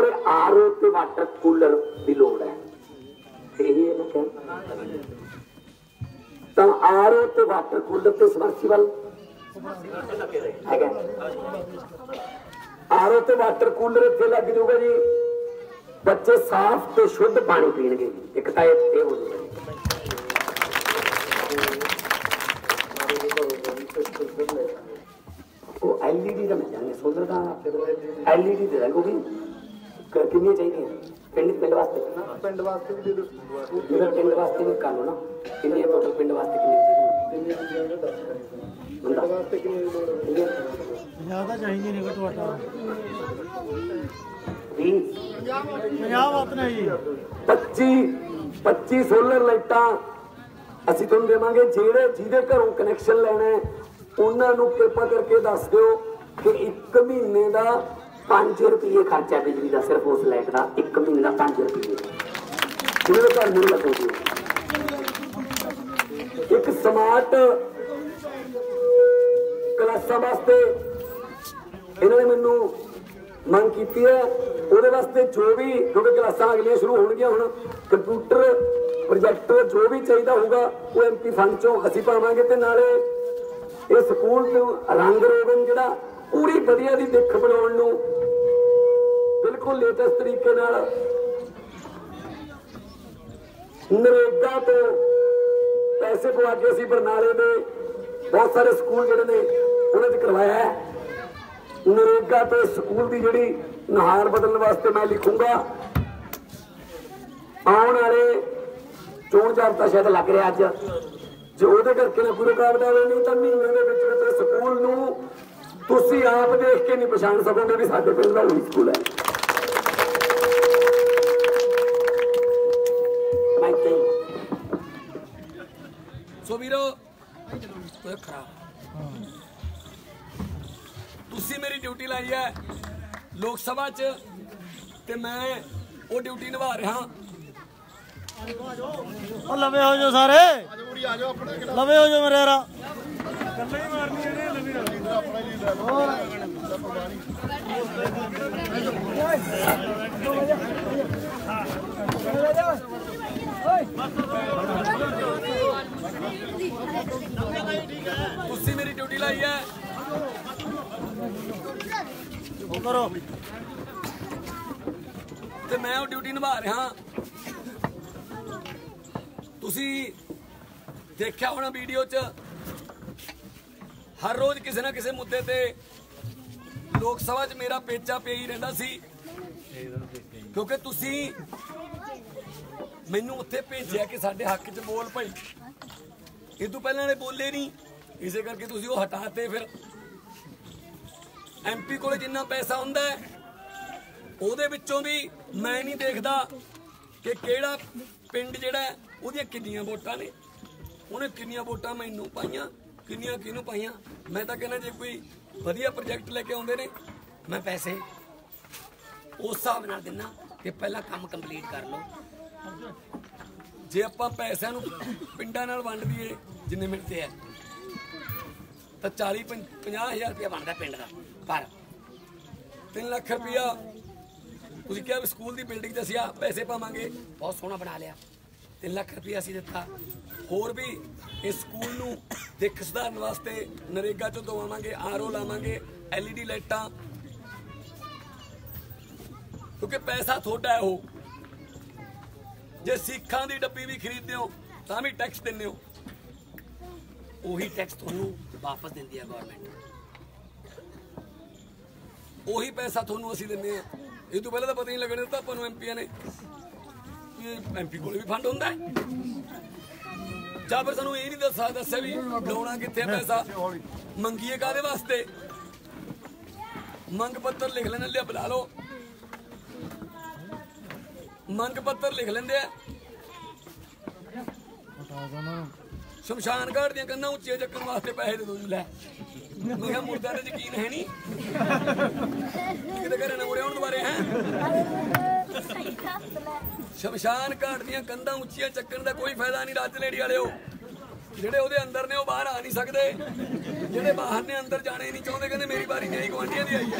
ਉਰੇ ਆਰਓ ਤੇ water cooler ਦੀ ਲੋੜ ਹੈ। ਇਹ ਹੈ ਨਾ ਕਹਿਣਾ। ਤਾਂ ਆਰਓ ਤੇ ਵਾਟਰ ਕੂਲਰ ਤੇ ਸਮਰਸੀਬਲ ਹੈਗਾ। ਆਰਓ ਤੇ ਵਾਟਰ ਕੂਲਰ ਇੱਥੇ ਲੱਗ ਜਾਊਗਾ ਜੀ। ਬੱਚੇ ਸਾਫ਼ ਤੇ ਸ਼ੁੱਧ ਪਾਣੀ ਪੀਣਗੇ। ਇੱਕ ਤਾਂ ਇਹ ਹੋ ਜਾਊਗਾ ਉਹ ਐਲਈਡੀ ਦਾ ਮਿਲ ਜਾਣਗੇ ਸੋਲਰ ਦਾ ਐਲਈਡੀ ਦੇ ਦਾਂਗੇ ਉਹ ਵੀ ਕ- ਕਿੰਨੀਆਂ ਚਾਹੀਦੀਆਂ ਪਿੰਡ ਪਿੰਡ ਵਾਸਤੇ ਪਿੰਡ ਵਾਸਤੇ ਵੀ ਦੇ ਦਿਓ ਮੇਰਾ ਪਿੰਡ ਵਾਸਤੇ ਵੀ ਕਰ ਲਓ ਨਾ। ਕਿੰਨੀਆਂ ਟੋਟਲ ਪਿੰਡ ਵਾਸਤੇ ਕਿੰਨੀਆਂ ਚਾਹੀਦੀਆਂ? ਜਿੰਨੇ ਚੀਜ਼ਾਂ ਨੇ ਦੱਸ ਕਰੀ ਬੰਦਾ ਪਿੰਡ ਵਾਸਤੇ ਕਿੰਨੀ ਲੋੜ ਹੈ ਜ਼ਿਆਦਾ ਚਾਹੀਦੀ ਨਹੀਂ ਘਟੋ ਘਟਾ। 20 50 ਵਾਟ ਨੇ ਜੀ। 25 25 ਸੋਲਰ ਲਾਈਟਾਂ ਅਸੀਂ ਤੁਹਾਨੂੰ ਦੇਵਾਂਗੇ ਜਿਹੜੇ ਜਿਹਦੇ ਘਰੋਂ ਕਨੈਕਸ਼ਨ ਲੈਣਾ ਹੈ, ਉਹਨਾਂ ਨੂੰ ਕਿਰਪਾ ਕਰਕੇ ਦੱਸ ਦਿਓ ਕਿ 1 ਮਹੀਨੇ ਦਾ 5 ਰੁਪਏ ਖਰਚਾ ਬਿਜਲੀ ਦਾ ਸਿਰਫ ਉਸ ਲਾਈਟ ਦਾ 1 ਮਹੀਨੇ ਦਾ 5 ਰੁਪਏ ਜਿਹਨਾਂ ਦੇ ਘਰ ਨਹੀਂ ਲੱਗੂਗੀ ਇੱਕ ਸਮਾਰਟ ਕਲਾਸਾਂ ਵਾਸਤੇ ਇਹਨਾਂ ਨੇ ਮੈਨੂੰ ਮੰਗ ਕੀਤੀ ਹੈ। ਉਹਦੇ ਵਾਸਤੇ ਜੋ ਵੀ, ਕਿਉਂਕਿ ਕਲਾਸਾਂ ਅਗਲੀਆਂ ਸ਼ੁਰੂ ਹੋਣਗੀਆਂ ਹੁਣ, ਕੰਪਿਊਟਰ ਪ੍ਰੋਜੈਕਟਰ ਜੋ ਵੀ ਚਾਹੀਦਾ ਹੋਊਗਾ, ਉਹ ਐਮਪੀ ਫੰਡ ਚੋਂ ਅਸੀਂ ਪਾਵਾਂਗੇ ਤੇ ਨਾਲੇ ਇਹ ਸਕੂਲ ਨੂੰ ਰੰਗ ਰੋਗਨ ਜਿਹੜਾ ਪੂਰੀ ਵਧੀਆ ਦੀ ਦਿੱਖ ਬਣਾਉਣ ਨੂੰ ਬਿਲਕੁਲ ਲੇਟੈਸਟ ਤਰੀਕੇ ਨਾਲ ਨਰੇਗਾ ਤੋਂ ਪੈਸੇ ਪਵਾ ਕੇ ਅਸੀਂ ਬਰਨਾਲੇ ਦੇ ਬਹੁਤ ਸਾਰੇ ਸਕੂਲ ਜਿਹੜੇ ਨੇ, ਉਹਨਾਂ 'ਚ ਕਰਵਾਇਆ ਹੈ। ਨਰੇਗਾ ਤੇ ਸਕੂਲ ਦੀ ਜਿਹੜੀ ਨਹਾਰ ਬਦਲਣ ਵਾਸਤੇ ਮੈਂ ਲਿਖੂੰਗਾ। ਆਉਣ ਵਾਲੇ ਚੋਣ ਜਾਬਤਾ ਸ਼ਾਇਦ ਲੱਗ ਰਿਹਾ ਅੱਜ। ਜੇ ਉਹਦੇ ਕਰਕੇ ਨਾ ਕੋਈ ਰੁਕਾਵਟ ਆਵੇ, ਨਹੀਂ ਤਾਂ ਮਹੀਨੇ ਦੇ ਵਿੱਚ ਵਿੱਚ ਸਕੂਲ ਨੂੰ ਤੁਸੀਂ ਆਪ ਦੇਖ ਕੇ ਨਹੀਂ ਪਛਾਣ ਸਕੋਗੇ ਵੀ ਸਾਡੇ ਪਿੰਡ ਦਾ ਉਹੀ ਸਕੂਲ ਹੈ ਮੈਂ ਤੇ ਸੋ ਵੀਰੋ। ਓਏ ਖਰਾਬ। ਤੁਸੀਂ ਮੇਰੀ ਡਿਊਟੀ ਲਾਈ ਹੈ ਲੋਕ ਸਭਾ 'ਚ ਤੇ ਮੈਂ ਉਹ ਡਿਊਟੀ ਨਿਭਾ ਰਿਹਾ। ਉਹ ਲਵੇ ਹੋ ਜਾਓ ਸਾਰੇ। ਲਵੇ ਹੋ ਜਾਓ ਮੇਰੇ ਯਾਰਾ। ਕੱਲੇ ਹੀ ਮਾਰਨੀ ਇਹਨੇ ਲਵੇ ਤੁਸੀਂ ਮੇਰੀ ਡਿਊਟੀ ਲਾਈ ਹੈ। ਕਰੋ। ਤੇ ਮੈਂ ਉਹ ਡਿਊਟੀ ਨਿਭਾ ਰਿਹਾ। ਤੁਸੀਂ ਦੇਖਿਆ ਹੋਣਾ ਵੀਡੀਓ 'ਚ, ਹਰ ਰੋਜ਼ ਕਿਸੇ ਨਾ ਕਿਸੇ ਮੁੱਦੇ ਤੇ ਲੋਕ ਸਭਾ 'ਚ ਮੇਰਾ ਪੇਚਾ ਪਿਆ ਹੀ ਰਹਿੰਦਾ ਸੀ। ਕਿਉਂਕਿ ਤੁਸੀਂ ਮੈਨੂੰ ਉੱਥੇ ਭੇਜਿਆ ਕਿ ਸਾਡੇ ਹੱਕ 'ਚ ਬੋਲ ਭਾਈ। ਇਹ ਤੋਂ ਪਹਿਲਾਂ ਨੇ ਬੋਲੇ ਨਹੀਂ। ਇਸੇ ਕਰਕੇ ਤੁਸੀਂ ਉਹ ਹਟਾਤੇ ਫਿਰ। ਐਮਪੀ ਕੋਲ ਜਿੰਨਾ ਪੈਸਾ ਹੁੰਦਾ ਹੈ, ਉਹਦੇ ਵਿੱਚੋਂ ਵੀ ਮੈਂ ਨਹੀਂ ਦੇਖਦਾ ਕਿ ਕਿਹੜਾ ਪਿੰਡ ਜਿਹੜਾ ਉਹਦੀਆਂ ਕਿੰਨੀਆਂ ਵੋਟਾਂ ਨੇ। ਉਹਨੇ ਕਿੰਨੀਆਂ ਵੋਟਾਂ ਮੈਨੂੰ ਪਾਈਆਂ, ਕਿੰਨੀਆਂ ਕਿਹਨੂੰ ਪਾਈਆਂ। ਮੈਂ ਤਾਂ ਕਹਿੰਦਾ ਜੇ ਕੋਈ ਵਧੀਆ ਪ੍ਰੋਜੈਕਟ ਲੈ ਕੇ ਆਉਂਦੇ ਨੇ। ਮੈਂ ਪੈਸੇ ਉਸ ਹਿਸਾਬ ਨਾਲ ਦਿੰਨਾ ਕਿ ਪਹਿਲਾਂ ਕੰਮ ਕੰਪਲੀਟ ਕਰ ਲਓ। ਜੇ ਆਪਾਂ ਪੈਸਿਆਂ ਨੂੰ ਪਿੰਡਾਂ ਨਾਲ ਵੰਡ ਦਈਏ, ਜਿੰਨੇ ਮਿਲਦੇ ਆ ਤਾਂ 40 50 ਹਜ਼ਾਰ ਰੁਪਇਆ ਬਣਦਾ ਪਿੰਡ ਦਾ। ਪਰ 3 ਲੱਖ ਰੁਪਇਆ ਤੁਸੀਂ ਕਿਹਾ ਵੀ ਸਕੂਲ ਦੀ ਬਿਲਡਿੰਗ 'ਚ ਅਸੀਂ ਆ ਪੈਸੇ ਪਾਵਾਂਗੇ, ਬਹੁਤ ਸੋਹਣਾ ਬਣਾ ਲਿਆ। 3 ਲੱਖ ਰੁਪਇਆ ਅਸੀਂ ਦਿੱਤਾ। ਹੋਰ ਵੀ ਇਸ ਸਕੂਲ ਨੂੰ ਦਿੱਖ ਸੁਧਾਰਨ ਵਾਸਤੇ ਨਰੇਗਾ 'ਚੋਂ ਦਵਾਵਾਂਗੇ ਆਰਓ ਲਾਵਾਂਗੇ ਐਲਈਡੀ ਲਾਈਟਾਂ। ਕਿਉਂਕਿ ਪੈਸਾ ਤੁਹਾਡਾ ਹੈ ਉਹ। ਜੇ ਸਿੱਖਾਂ ਦੀ ਡੱਬੀ ਵੀ ਖਰੀਦਦੇ ਹੋ, ਤਾਂ ਵੀ ਟੈਕਸ ਦਿੰਦੇ ਹੋ। ਉਹੀ ਟੈਕਸ ਤੁਹਾਨੂੰ ਵਾਪਸ ਦਿੰਦੀ ਹੈ ਗਵਰਨਮੈਂਟ ਉਹੀ ਪੈਸਾ ਤੁਹਾਨੂੰ ਅਸੀਂ ਦਿੰਦੇ ਆ ਇਹ ਤੋਂ ਪਹਿਲਾਂ ਤਾਂ ਪਤਾ ਨਹੀਂ ਲੱਗਣ ਦਿੱਤਾ ਆਪਾਂ ਨੂੰ ਐਮਪੀਆਂ ਨੇ। ਐਮਪੀ ਕੋਲ ਵੀ ਫੰਡ ਹੁੰਦਾ ਜਾਂ ਫਿਰ ਸਾਨੂੰ ਇਹ ਨਹੀਂ ਦੱਸਾ ਦੱਸਿਆ ਵੀ ਲਾਉਣਾ ਕਿੱਥੇ ਪੈਸਾ? ਮੰਗੀਏ ਕਾਦੇ ਵਾਸਤੇ? ਮੰਗ ਪੱਤਰ ਲਿਖ ਲੈਣ ਲਿਆ ਬੁਲਾ ਲਓ। ਮੰਗ ਪੱਤਰ ਲਿਖ ਲੈਂਦੇ ਆ। ਸ਼ਮਸ਼ਾਨ ਘਾਟ ਦੀਆਂ ਕੰਨਾਂ ਉੱਚੀਆਂ ਚੱਕਣ ਵਾਸਤੇ ਪੈਸੇ ਦੇ ਦੋ ਜੀ, ਲੈ। ਮੈਂ ਕਿਹਾ ਮੁਰਦਾ ਤੇ ਯਕੀਨ ਹੈ ਨਹੀਂ। ਕਿਤੇ ਘਰੇ ਨਾ ਮੁੜੇ ਹੁਣ ਦੁਬਾਰੇ ਹੈ ਸ਼ਮਸ਼ਾਨ ਘਾਟ ਦੀਆਂ ਕੰਧਾਂ ਉੱਚੀਆਂ ਚੱਕਣ ਦਾ ਕੋਈ ਫਾਇਦਾ ਨਹੀਂ, ਰਾਜ ਲੇੜੀ ਵਾਲਿਓ। ਜਿਹੜੇ ਉਹਦੇ ਅੰਦਰ ਨੇ ਉਹ ਬਾਹਰ ਆ ਨਹੀਂ ਸਕਦੇ। ਜਿਹੜੇ ਬਾਹਰ ਨੇ ਅੰਦਰ ਜਾਣੇ ਨਹੀਂ ਚਾਹੁੰਦੇ, ਕਹਿੰਦੇ ਮੇਰੀ ਵਾਰੀ ਨਹੀਂ ਗਵਾਂਢੀਆਂ ਦੀ ਆਈ ਹੈ।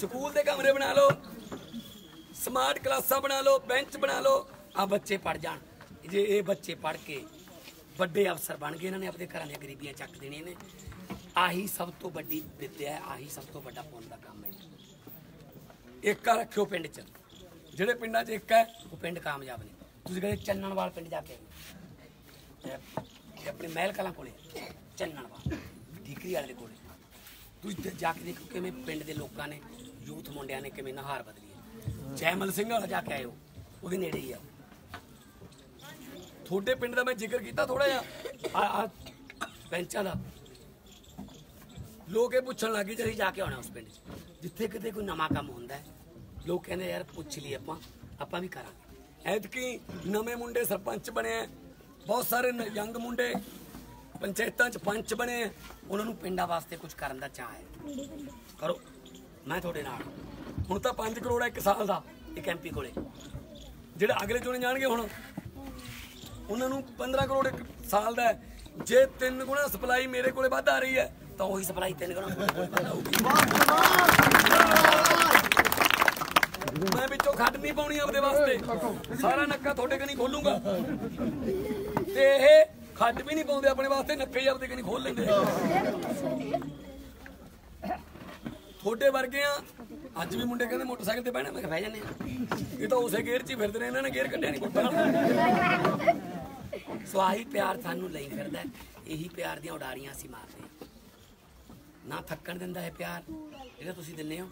ਸਕੂਲ ਦੇ ਕਮਰੇ ਬਣਾ ਲਓ, ਸਮਾਰਟ ਕਲਾਸਾਂ ਬਣਾ ਲਓ, ਬੈਂਚ ਬਣਾ ਲਓ ਆ ਬੱਚੇ ਪੜ ਜਾਣ। ਜੇ ਇਹ ਬੱਚੇ ਪੜ ਕੇ ਵੱਡੇ ਅਫਸਰ ਬਣ ਗਏ, ਇਹਨਾਂ ਨੇ ਆਪਣੇ ਘਰਾਂ ਦੀਆਂ ਗਰੀਬੀਆਂ ਚੱਕ ਦੇਣੀਆਂ ਨੇ। ਆਹੀ ਸਭ ਤੋਂ ਵੱਡੀ ਵਿੱਦਿਆ ਆਹੀ ਸਭ ਤੋਂ ਵੱਡਾ ਪੁੰਨ ਦਾ ਕੰਮ ਹੈ। ਏਕਾ ਰੱਖਿਓ ਪਿੰਡ 'ਚ। ਜਿਹੜੇ ਪਿੰਡਾਂ 'ਚ ਏਕਾ ਹੈ, ਉਹ ਪਿੰਡ ਕਾਮਯਾਬ ਨੇ। ਤੁਸੀਂ ਕਹਿੰਦੇ ਚੰਨਣਵਾਲ ਪਿੰਡ ਜਾ ਕੇ ਆਇਓ। ਇਹ- ਆਪਣੇ ਮਹਿਲ ਕਲਾਂ ਕੋਲੇ ਚੰਨਣਵਾਲ। ਠੀਕਰੀ ਵਾਲੇ ਦੇ ਕੋਲੇ। ਤੁਸੀਂ ਜਾ ਕੇ ਦੇਖੋ ਕਿਵੇਂ ਪਿੰਡ ਦੇ ਲੋਕਾਂ ਨੇ, ਯੂਥ ਮੁੰਡਿਆਂ ਨੇ ਕਿਵੇਂ ਨਹਾਰ ਬਦਲੀ ਹੈ। ਜੈਮਲ ਸਿੰਘ ਵਾਲਾ ਜਾ ਕੇ ਆਇਓ ਉਹਦੇ ਨੇੜੇ ਹੀ ਆ ਤੁਹਾਡੇ ਪਿੰਡ ਦਾ ਮੈਂ ਜ਼ਿਕਰ ਕੀਤਾ ਥੋੜਾ ਜਿਹਾ। ਆ ਆ, ਬੈਂਚਾਂ ਦਾ। ਲੋਕ ਇਹ ਪੁੱਛਣ ਲੱਗੇ ਜੇ ਅਸੀਂ ਜਾ ਕੇ ਆਉਣਾ ਉਸ ਪਿੰਡ 'ਚ। ਜਿੱਥੇ ਕਿਤੇ ਕੋਈ ਨਵਾਂ ਕੰਮ ਹੁੰਦਾ ਹੈ, ਲੋਕ ਕਹਿੰਦੇ ਯਾਰ ਪੁੱਛ ਲਈ ਆਪਾਂ ਆਪਾਂ ਵੀ ਕਰਾਂਗੇ। ਐਤਕੀ ਨਵੇਂ ਮੁੰਡੇ ਸਰਪੰਚ ਬਣੇ ਹੈ, ਬਹੁਤ ਸਾਰੇ ਯੰਗ ਮੁੰਡੇ ਪੰਚਾਇਤਾਂ 'ਚ ਪੰਚ ਬਣੇ ਹੈ, ਉਹਨਾਂ ਨੂੰ ਪਿੰਡਾਂ ਵਾਸਤੇ ਕੁਝ ਕਰਨ ਦਾ ਚਾਹ ਹੈ। ਕਰੋ, ਮੈਂ ਤੁਹਾਡੇ ਨਾਲ ਹੁਣ ਤਾਂ 5 ਕਰੋੜ ਹੈ ਇੱਕ ਸਾਲ ਦਾ, ਇੱਕ ਐਮਪੀ ਕੋਲੇ। ਜਿਹੜੇ ਅਗਲੇ ਚੁਣੇ ਜਾਣਗੇ ਹੁਣ, ਉਹਨਾਂ ਨੂੰ 15 ਕਰੋੜ ਇੱਕ ਸਾਲ ਦਾ ਜੇ ਤਿੰਨ ਗੁਣਾ ਸਪਲਾਈ ਮੇਰੇ ਕੋਲੇ ਵੱਧ ਆ ਰਹੀ ਹੈ ਤਾਂ ਉਹੀ ਸਪਲਾਈ ਤਿੰਨ ਗੁਣਾ ਤੁਹਾਡੇ ਮੈਂ ਵਿੱਚੋਂ ਖੱਡ ਨਹੀਂ ਪਾਉਣੀ ਆਪਦੇ ਵਾਸਤੇ ਸਾਰਾ ਨੱਕਾ ਤੁਹਾਡੇ ਕਨੀ ਖੋਲੂੰਗਾ। ਤੇ ਇਹ ਖੱਡ ਵੀ ਨਹੀਂ ਪਾਉਂਦੇ ਆਪਣੇ ਵਾਸਤੇ ਨੱਕੇ ਆਪਦੇ ਕਨੀ ਖੋਲ ਲੈਂਦੇ ਤੁਹਾਡੇ ਵਰਗੇ ਆ ਅੱਜ ਵੀ ਮੁੰਡੇ ਕਹਿੰਦੇ ਮੋਟਰਸਾਈਕਲ ਤੇ ਬਹਿਣਾ ਮੈਂ ਬਹਿ ਜਾਂਦੇ ਆ ਇਹ ਤਾਂ ਉਸੇ ਗੇਅਰ 'ਚ ਹੀ ਫਿਰਦੇ ਨੇ ਇਹਨਾਂ ਨੇ ਗੇਅਰ ਕੱਢਿਆ ਨਹੀਂ ਕੋਟਾ ਸੋ ਆਹੀ ਪਿਆਰ ਸਾਨੂੰ ਲਈ ਫਿਰਦਾ। ਇਹੀ ਪਿਆਰ ਦੀਆਂ ਉਡਾਰੀਆਂ ਅਸੀਂ ਮਾਰਦੇ ਨਾ ਥੱਕਣ ਦਿੰਦਾ ਹੈ ਪਿਆਰ ਜਿਹੜਾ ਤੁਸੀਂ ਦਿੰਦੇ ਹੋ,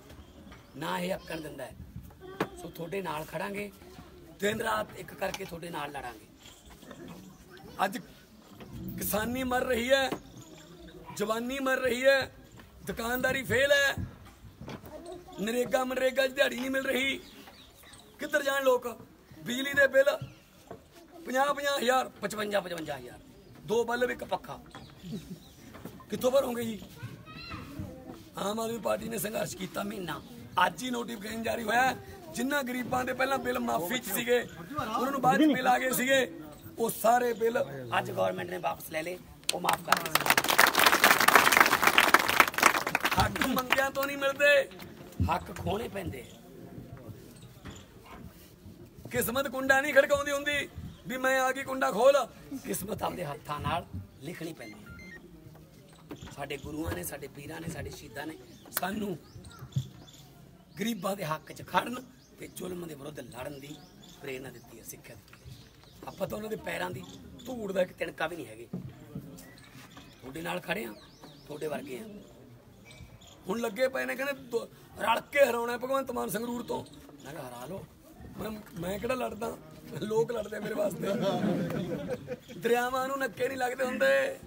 ਨਾ ਇਹ ਅੱਕਣ ਦਿੰਦਾ ਹੈ। ਸੋ ਤੁਹਾਡੇ ਨਾਲ ਖੜਾਂਗੇ, ਦਿਨ ਰਾਤ ਇੱਕ ਕਰਕੇ ਤੁਹਾਡੇ ਨਾਲ ਲੜਾਂਗੇ। ਅੱਜ ਕਿਸਾਨੀ ਮਰ ਰਹੀ ਹੈ, ਜਵਾਨੀ ਮਰ ਰਹੀ ਹੈ, ਦੁਕਾਨਦਾਰੀ ਫੇਲ ਹੈ, ਨਰੇਗਾ ਮਨਰੇਗਾ 'ਚ ਦਿਹਾੜੀ ਨਹੀਂ ਮਿਲ ਰਹੀ। ਕਿੱਧਰ ਜਾਣ ਲੋਕ? ਬਿਜਲੀ ਦੇ ਬਿੱਲ 50 50 ਹਜ਼ਾਰ 55 55 ਹਜ਼ਾਰ। ਦੋ ਬੱਲਬ, ਇੱਕ ਪੱਖਾ। ਕਿੱਥੋਂ ਭਰੋਗੇ ਜੀ? ਆਮ ਆਦਮੀ ਪਾਰਟੀ ਨੇ ਸੰਘਰਸ਼ ਕੀਤਾ ਮਹੀਨਾ। ਅੱਜ ਹੀ ਨੋਟੀਫਿਕੇਸ਼ਨ ਜਾਰੀ ਹੋਇਆ ਹੈ। ਜਿਨ੍ਹਾਂ ਗਰੀਬਾਂ ਦੇ ਪਹਿਲਾਂ ਬਿੱਲ ਮਾਫੀ ਚ ਸੀਗੇ, ਉਹਨਾਂ ਨੂੰ ਬਾਅਦ ਚ ਬਿੱਲ ਆ ਗਏ ਸੀਗੇ। ਉਹ ਸਾਰੇ ਬਿੱਲ ਅੱਜ ਗਵਰਨਮੈਂਟ ਨੇ ਵਾਪਸ ਲੈ ਲਏ। ਉਹ ਮਾਫ ਕਰ ਦਿੱਤੇ ਹੱਕ ਮੰਗਿਆ ਤੋਂ ਨਹੀਂ ਮਿਲਦੇ, ਹੱਕ ਖੋਣੇ ਪੈਂਦੇ ਕਿਸਮਤ ਕੁੰਡਾ ਨਹੀਂ ਖੜਕਾਉਂਦੀ ਹੁੰਦੀ, ਵੀ ਮੈਂ ਆ ਗਈ ਕੁੰਡਾ ਖੋਲ। ਕਿਸਮਤ ਆਪਦੇ ਹੱਥਾਂ ਨਾਲ ਲਿਖਣੀ ਪੈਂਦੀ। ਸਾਡੇ ਗੁਰੂਆਂ ਨੇ, ਸਾਡੇ ਪੀਰਾਂ ਨੇ, ਸਾਡੇ ਸ਼ਹੀਦਾਂ ਨੇ ਸਾਨੂੰ ਗਰੀਬਾਂ ਦੇ ਹੱਕ 'ਚ ਖੜਨ ਤੇ ਜ਼ੁਲਮ ਦੇ ਵਿਰੁੱਧ ਲੜਨ ਦੀ ਪ੍ਰੇਰਣਾ ਦਿੱਤੀ ਹੈ, ਸਿੱਖਿਆ ਦਿੱਤੀ ਹੈ। ਆਪਾਂ ਤਾਂ ਉਹਨਾਂ ਦੇ ਪੈਰਾਂ ਦੀ ਧੂੜ ਦਾ ਇੱਕ ਤਿਣਕਾ ਵੀ ਨਹੀਂ ਹੈਗੇ। ਤੁਹਾਡੇ ਨਾਲ ਖੜੇ ਆ ਤੁਹਾਡੇ ਵਰਗੇ ਆ ਹੁਣ ਲੱਗੇ ਪਏ ਨੇ, ਕਹਿੰਦੇ ਰਲ ਕੇ ਹਰਾਉਣਾ ਭਗਵੰਤ ਮਾਨ ਸੰਗਰੂਰ ਤੋਂ। ਮੈਂ ਕਿਹਾ, ਹਰਾ ਲਓ। ਮੈਂ ਮੈਂ ਕਿਹੜਾ ਲੜਦਾ? ਲੋਕ ਲੜਦੇ ਮੇਰੇ ਵਾਸਤੇ। ਦਰਿਆਵਾਂ ਨੂੰ ਨੱਕੇ ਨਹੀਂ ਲੱਗਦੇ ਹੁੰਦੇ।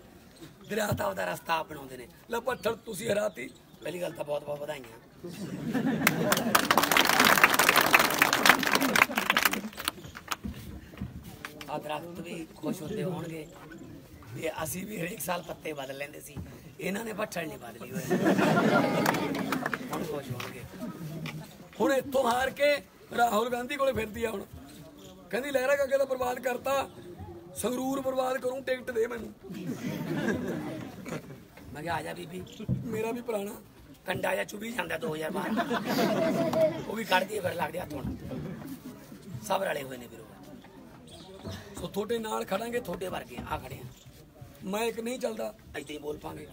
ਦਰਿਆ ਤਾਂ ਉਹਦਾ ਰਸਤਾ ਬਣਾਉਂਦੇ ਨੇ। ਲੈ ਪੱਥਰ ਤੁਸੀਂ ਹਰਾਤੀ। ਪਹਿਲੀ ਗੱਲ ਤਾਂ ਬਹੁਤ ਬਹੁਤ ਵਧਾਈਆਂ। ਆ ਦਰਖਤ ਵੀ ਖੁਸ਼ ਹੁੰਦੇ ਹੋਣਗੇ। ਵੀ ਅਸੀਂ ਵੀ ਹਰੇਕ ਸਾਲ ਪੱਤੇ ਬਦਲ ਲੈਂਦੇ ਸੀ। ਇਹਨਾਂ ਨੇ ਪੱਠਲ ਨਹੀਂ ਬਦਲੀ ਹੋਏ ਹੁਣ ਖੁਸ਼ ਹੋਣਗੇ। ਹੁਣ ਇੱਥੋਂ ਹਾਰ ਕੇ ਰਾਹੁਲ ਗਾਂਧੀ ਕੋਲੇ ਫਿਰਦੀ ਆ ਹੁਣ। ਕਹਿੰਦੀ ਲਹਿਰਾ ਕਾਕੇ ਦਾ ਬਰਬਾਦ ਕਰਤਾ। ਸੰਗਰੂਰ ਬਰਬਾਦ ਕਰੂੰ, ਟਿਕਟ ਦੇ ਮੈਨੂੰ। ਮੈਂ ਕਿਹਾ, ਆ ਜਾ ਬੀਬੀ, ਮੇਰਾ ਵੀ ਪੁਰਾਣਾ ਕੰਡਾ ਜਾਂ ਚੁਬੀ ਜਾਂਦਾ 2000 ਬਾਅਦ ਉਹ ਵੀ ਕੱਢਦੀ ਫਿਰ ਲੱਗਦੇ ਹੱਥ ਸਭ ਰਲੇ ਹੋਏ ਨੇ ਵੀਰੋ। ਸੋ ਤੁਹਾਡੇ ਨਾਲ ਖੜਾਂਗੇ, ਤੁਹਾਡੇ ਵਰਗੇ ਆ ਖੜੇ ਆ। ਮੈਂ ਇੱਕ ਨਹੀਂ ਚੱਲਦਾ ਏਦਾਂ ਹੀ ਬੋਲ ਪਾਂਗੇ।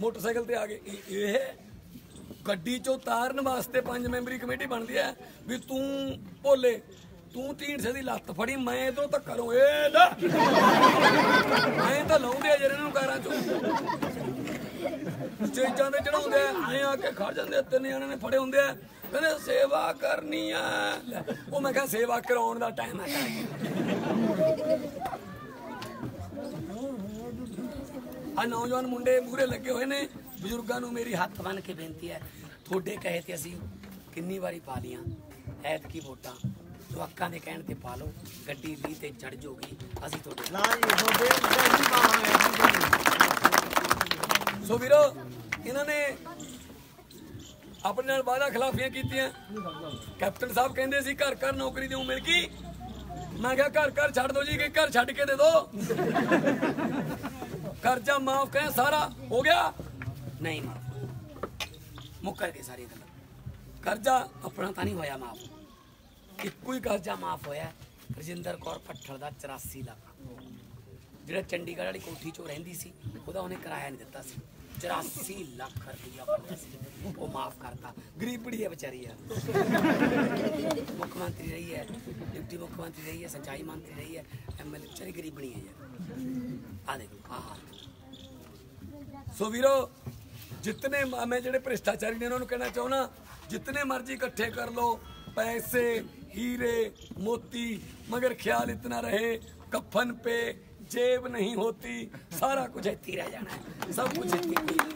ਮੋਟਰਸਾਈਕਲ ਤੇ ਆ ਗਏ ਇਹ ਗੱਡੀ ਚੋਂ ਤਾਰਨ ਵਾਸਤੇ ਪੰਜ ਮੈਂਬਰੀ ਕਮੇਟੀ ਬਣਦੀ ਹੈ ਵੀ ਤੂੰ ਭੋਲੇ ਤੂੰ ਢੀਂਡਸੇ ਦੀ ਲੱਤ ਫੜੀ, ਮੈਂ ਇਧਰੋਂ ਧੱਕਾ ਲਊਂ। ਏ ਲੈ ਐਂ ਤਾਂ ਲਾਉਂਦੇ ਆ ਜਿਹੜੇ ਨੂੰ ਕਾਰਾਂ ਚੋਂ। ਸਟੇਜਾਂ ਤੇ ਚੜਾਉਂਦੇ ਆ ਆ ਕੇ ਖੜ ਜਾਂਦੇ ਤਿੰਨ ਜਣੇ ਨੇ ਫੜੇ ਹੁੰਦੇ ਆ। ਕਹਿੰਦੇ, ਸੇਵਾ ਕਰਨੀ ਆ। ਉਹ ਮੈਂ ਕਿਹਾ, ਸੇਵਾ ਕਰਾਉਣ ਦਾ ਟਾਈਮ ਹੈ ਆ ਨੌਜਵਾਨ ਮੁੰਡੇ ਮੂਹਰੇ ਲੱਗੇ ਹੋਏ ਨੇ। ਬਜ਼ੁਰਗਾਂ ਨੂੰ ਮੇਰੀ ਹੱਥ ਬੰਨ ਕੇ ਬੇਨਤੀ ਹੈ, ਤੁਹਾਡੇ ਕਹੇ ਤੇ ਅਸੀਂ ਕਿੰਨੀ ਵਾਰੀ ਪਾ ਲੀਆਂ ਐਤ ਕੀ ਵੋਟਾਂ। ਜਵਾਕਾਂ ਦੇ ਕਹਿਣ ਤੇ ਪਾ ਲਓ ਗੱਡੀ ਲੀ ਤੇ ਚੜ ਜਾਊਗੀ ਅਸੀਂ ਤੁਹਾਡੇ ਨਾਲ। ਨਾ ਜੀ ਤੁਹਾਡੇ ਨਹੀਂ ਪਾਵਾਂਗੇ ਸੋ ਵੀਰੋ ਇਹਨਾਂ ਨੇ ਆਪਣੇ ਨਾਲ ਵਾਅਦਾ ਖਿਲਾਫੀਆਂ ਕੀਤੀਆਂ। ਕੈਪਟਨ ਸਾਹਿਬ ਕਹਿੰਦੇ ਸੀ ਘਰ ਘਰ ਨੌਕਰੀ ਦਿਉ ਮਿਲ ਗਈ। ਮੈਂ ਕਿਹਾ ਘਰ ਘਰ ਛੱਡ ਦਿਓ ਜੀ ਕਿ ਘਰ ਛੱਡ ਕੇ ਦੇ ਦਿਓ। ਕਰਜ਼ਾ ਮਾਫ ਕਰੇ ਸਾਰਾ ਹੋ ਗਿਆ? ਨਹੀਂ ਮਾਫ। ਮੁੱਕਰ ਗਏ ਸਾਰੀ ਗੱਲਾਂ। ਕਰਜ਼ਾ ਆਪਣਾ ਤਾਂ ਨਹੀਂ ਹੋਇਆ ਮਾਫ। ਇੱਕੋ ਹੀ ਕਰਜ਼ਾ ਮਾਫ ਹੋਇਆ, ਰਜਿੰਦਰ ਕੌਰ ਪੱਠਲ ਦਾ 84 ਲੱਖ। ਜਿਹੜਾ ਚੰਡੀਗੜ੍ਹ ਵਾਲੀ ਕੋਠੀ 'ਚੋਂ ਰਹਿੰਦੀ ਸੀ, ਉਹਦਾ ਉਹਨੇ ਕਿਰਾਇਆ ਨਹੀਂ ਦਿੱਤਾ ਸੀ। 84 ਲੱਖ ਰੁਪਇਆ ਬਣਿਆ ਸੀ। ਉਹ ਮਾਫ ਕਰਤਾ। ਗਰੀਬੜੀ ਹੈ ਵਿਚਾਰੀ ਆ ਮੁੱਖ ਮੰਤਰੀ ਰਹੀ ਹੈ, ਡਿਪਟੀ ਮੁੱਖ ਮੰਤਰੀ ਰਹੀ ਹੈ, ਸਿੰਚਾਈ ਮੰਤਰੀ ਰਹੀ ਹੈ ਐਮਐਲਏ ਵਿਚਾਰੀ ਗਰੀਬਣੀ ਹੈ ਯਾਰ। ਆ ਦੇਖੋ, ਆਹ ਸੋ ਵੀਰੋ, ਜਿਤਨੇ ਮੈਂ ਜਿਹੜੇ ਭ੍ਰਿਸ਼ਟਾਚਾਰੀ ਨੇ ਉਹਨਾਂ ਨੂੰ ਕਹਿਣਾ ਚਾਹੁੰਦਾ, ਜਿਤਨੇ ਮਰਜ਼ੀ ਇਕੱਠੇ ਕਰ ਲੋ ਪੈਸੇ हीरे मोती मगर ख्याल इतना रहे कफन पे जेब नहीं होती सारा कुछ इतनी रह जाना है सब कुछ इतनी